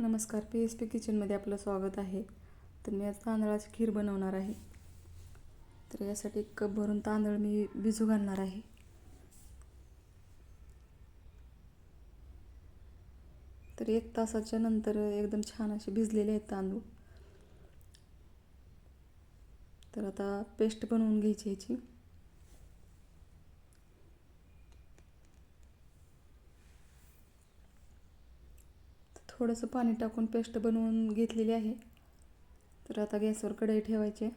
नमस्कार P S P किचनमध्ये आपलं स्वागत आहे. तर मी आज तांदळाची खीर बनवणार आहे. तर यासाठी एक कप भरून तांदूळ मी भिजू घालणार आहे. तर एक तासाच्या नंतर एकदम छान असे भिजलेले आहेत तांदूळ. तर आता पेस्ट बनवून घ्यायची ह्याची थोडंसं पाणी टाकून पेस्ट बनवून घेतलेली आहे. तर आता गॅसवर कढई ठेवायची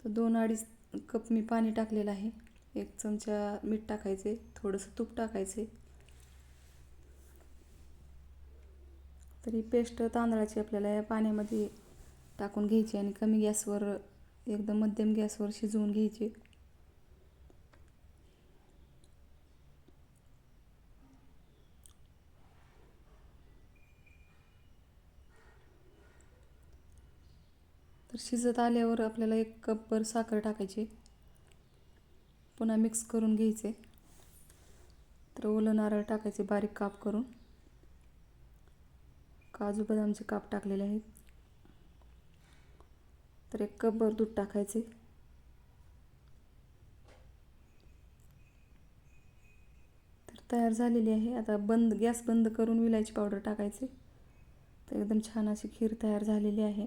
तर दोन अडीच कप मी पाणी टाकलेलं आहे. एक चमचा मीठ टाकायचे थोडंसं तूप टाकायचे. तरी पेस्ट तांदळाची आपल्याला या पाण्यामध्ये टाकून घ्यायची आणि कमी गॅसवर एकदम मध्यम गॅसवर शिजवून घ्यायची. तर शिजत आल्यावर आपल्याला एक कपभर साखर टाकायची. पुन्हा मिक्स करून घ्यायचे. तर ओलं नारळ टाकायचे बारीक काप करून. काजू बदामचे काप टाकलेले आहेत. तर एक कपभर दूध टाकायचे. तर तयार झालेली आहे. आता बंद गॅस बंद करून विलायची पावडर टाकायचे. तर एकदम छान अशी खीर तयार झालेली आहे.